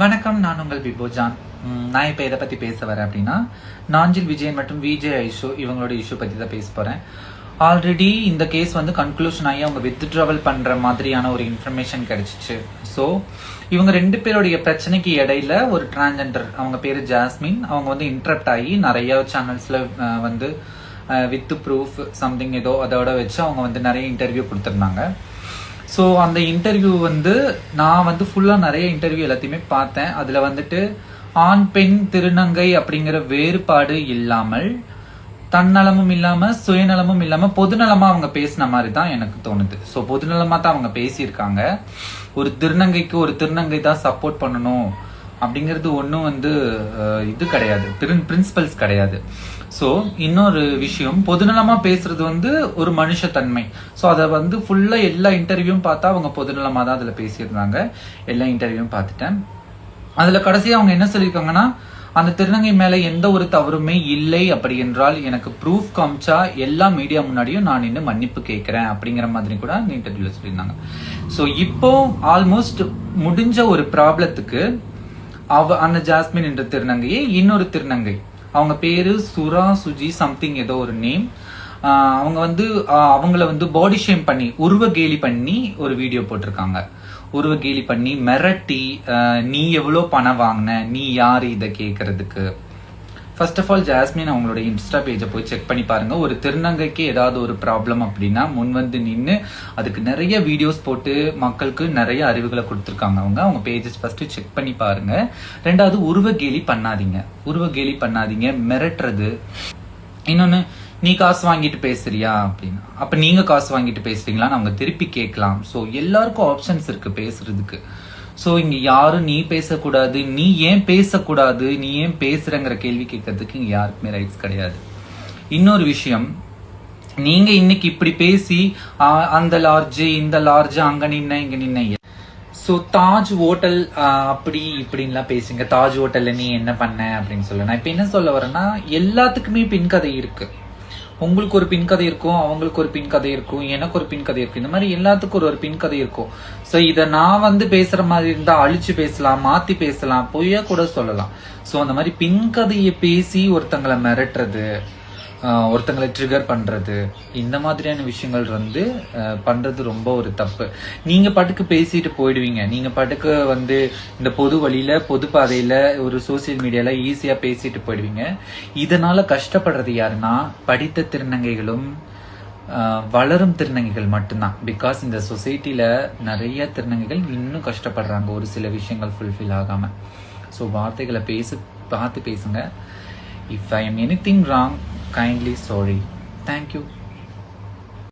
வணக்கம் நான் உங்கள் பிபோஜான் நான் இப்போ எதை பற்றி பேச வரேன் அப்படின்னா நாஞ்சில் விஜயன் மற்றும் விஜய் ஐஷோ இவங்களோட இஷ்யூ பற்றி தான் பேச போகிறேன் ஆல்ரெடி இந்த கேஸ் வந்து கன்க்ளூஷன் ஆகி அவங்க வித்ட்ராவல் பண்ணுற மாதிரியான ஒரு இன்ஃபர்மேஷன் கிடைச்சிச்சு. ஸோ இவங்க ரெண்டு பேருடைய பிரச்சனைக்கு இடையில ஒரு டிரான்ஜெண்டர் அவங்க பேர் ஜாஸ்மின் அவங்க வந்து இன்ட்ரப்ட் ஆகி நிறைய சேனல்ஸில் வந்து வித் ப்ரூஃப் சம்திங் ஏதோ அதோட வச்சு அவங்க வந்து நிறைய இன்டர்வியூ கொடுத்துருந்தாங்க. ஸோ அந்த இன்டர்வியூ வந்து நான் வந்து ஃபுல்லாக நிறைய இன்டர்வியூ எல்லாத்தையுமே பார்த்தேன். அதில் வந்துட்டு ஆண் பெண் திருநங்கை அப்படிங்கிற வேறுபாடு இல்லாமல் தன்னலமும் இல்லாமல் சுயநலமும் இல்லாமல் பொதுநலமாக அவங்க பேசின மாதிரி தான் எனக்கு தோணுது. ஸோ பொதுநலமாக தான் அவங்க பேசியிருக்காங்க. ஒரு திருநங்கைக்கு ஒரு திருநங்கை தான் சப்போர்ட் பண்ணணும். அப்படிங்கிறது ஒன்றும் வந்து இது கிடையாது. பிரின்சிபல்ஸ் கிடையாது. ஸோ இன்னொரு விஷயம் பொதுநலமாக பேசுறது வந்து ஒரு மனுஷத்தன்மை. ஸோ அதை வந்து ஃபுல்லாக எல்லா இன்டர்வியூவும் பார்த்தா அவங்க பொதுநலமாக தான் அதில் பேசியிருந்தாங்க. எல்லா இன்டர்வியூவும் பார்த்துட்டேன். அதில் கடைசியாக அவங்க என்ன சொல்லியிருக்காங்கன்னா அந்த திருநங்கை மேல எந்த ஒரு தவறுமே இல்லை அப்படி என்றால் எனக்கு ப்ரூஃப் காமிச்சா எல்லா மீடியா முன்னாடியும் நான் இன்னும் மன்னிப்பு கேட்கிறேன் அப்படிங்கிற மாதிரி கூட அந்த இன்டர்வியூல சொல்லியிருந்தாங்க. ஸோ இப்போ ஆல்மோஸ்ட் முடிஞ்ச ஒரு ப்ராப்ளத்துக்கு அவ அந்த ஜாஸ்மின் என்ற திருநங்கையை இன்னொரு திருநங்கை. அவங்க பேரு சுரா சுஜி சம்திங் ஏதோ ஒரு நேம் அவங்க வந்து அவங்கள வந்து பாடி ஷேம் பண்ணி உருவ கேலி பண்ணி ஒரு வீடியோ போட்டிருக்காங்க. உருவ கேலி பண்ணி மிரட்டி நீ எவ்வளோ பணம் வாங்கின? நீ யார் இதை கேட்கறதுக்கு ஃபர்ஸ்ட் ஆஃப் ஆல் ஜாஸ்மின் அவங்களோட இன்ஸ்டா பேஜை போய் செக் பண்ணி பாருங்க. ஒரு திருநங்கைக்கு ஏதாவது ஒரு ப்ராப்ளம் அப்படின்னா முன் வந்து நின்று அதுக்கு நிறைய வீடியோஸ் போட்டு மக்களுக்கு நிறைய அறிவுகளை கொடுத்துருக்காங்க அவங்க. அவங்க பேஜஸ் ஃபர்ஸ்ட் செக் பண்ணி பாருங்க. ரெண்டாவது உருவ கேலி பண்ணாதீங்க. உருவ கேலி பண்ணாதீங்க. மிரட்டுறது. இன்னொன்று நீ காசு வாங்கிட்டு பேசுறியா அப்படின்னு. அப்ப நீங்க காசு வாங்கிட்டு பேசுறீங்களான்னு அவங்க திருப்பி கேட்கலாம். ஸோ எல்லாருக்கும் ஆப்ஷன்ஸ் இருக்கு பேசுறதுக்கு. ஸோ இங்க யாரும் நீ பேசக்கூடாது நீ ஏன் பேசக்கூடாது நீ ஏன் பேசுறங்கிற கேள்வி கேட்கறதுக்கு இங்க யாருக்குமே ரைட்ஸ் கிடையாது. இன்னொரு விஷயம் நீங்க இன்னைக்கு இப்படி பேசி அந்த லார்ஜ் இந்த லார்ஜ் அங்க நின்ன இங்க நின்ன. ஸோ தாஜ் ஹோட்டல் அப்படி இப்படின்லாம் பேசுங்க. தாஜ் ஹோட்டல்ல நீ என்ன பண்ண? அப்படின்னு சொல்ல நான் இப்போ என்ன சொல்ல வரேன்னா எல்லாத்துக்குமே பின்கதை இருக்கு. உங்களுக்கு ஒரு பின் கதை இருக்கும் அவங்களுக்கு ஒரு பின் கதை இருக்கும் எனக்கு ஒரு பின்கதை இருக்கும் இந்த மாதிரி எல்லாத்துக்கும் ஒரு ஒரு பின் கதை இருக்கும் ஸோ இதை நான் வந்து பேசுற மாதிரி இருந்தா அழிச்சு பேசலாம் மாத்தி பேசலாம் பொய்யா கூட சொல்லலாம். ஸோ அந்த மாதிரி பின் கதையை பேசி ஒருத்தங்களை மிரட்டுறது ஒருத்தங்களை ட்ரிகர் பண்ணுறது இந்த மாதிரியான விஷயங்கள் வந்து பண்ணுறது ரொம்ப ஒரு தப்பு. நீங்கள் பாட்டுக்கு பேசிட்டு போயிடுவீங்க. நீங்கள் பாட்டுக்கு வந்து இந்த பொது வழியில் பொது பாதையில் ஒரு சோசியல் மீடியாவில் ஈஸியாக பேசிட்டு போயிடுவீங்க. இதனால் கஷ்டப்படுறது யாருன்னா படித்த திருநங்கைகளும் வளரும் திருநங்கைகள் மட்டும்தான். பிகாஸ் இந்த சொசைட்டியில் நிறைய திருநங்கைகள் இன்னும் கஷ்டப்படுறாங்க. ஒரு சில விஷயங்கள் ஃபுல்ஃபில் ஆகாமல் ஸோ வார்த்தைகளை பேசு பார்த்து பேசுங்க. If I am anything wrong kindly sorry. Thank you